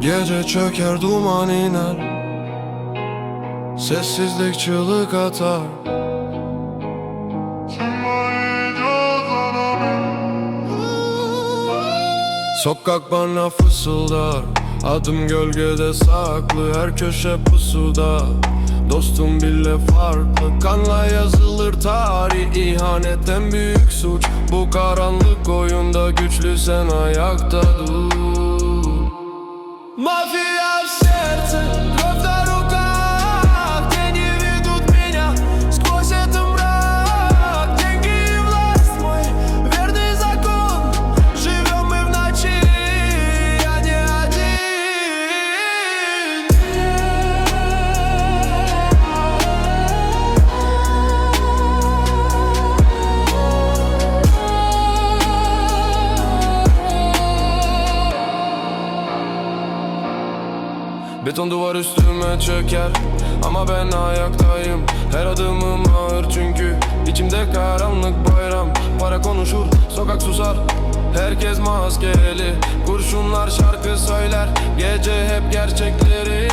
Gece çöker duman iner. Sessizlik çığlık atar. Sokak bana fısıldar. Adım gölgede saklı Her köşe pusuda. Dostum bile farklı Kanla yazılır tarih. İhanetten büyük suç. Bu karanlık oyunda güçlü sen ayakta dur Uma Beton duvar üstüme çöker Ama ben ayaktayım. Her adımım ağır çünkü içimde karanlık bayram. Para konuşur, sokak susar Herkes maskeli. Kurşunlar şarkı söyler Gece hep gerçekleri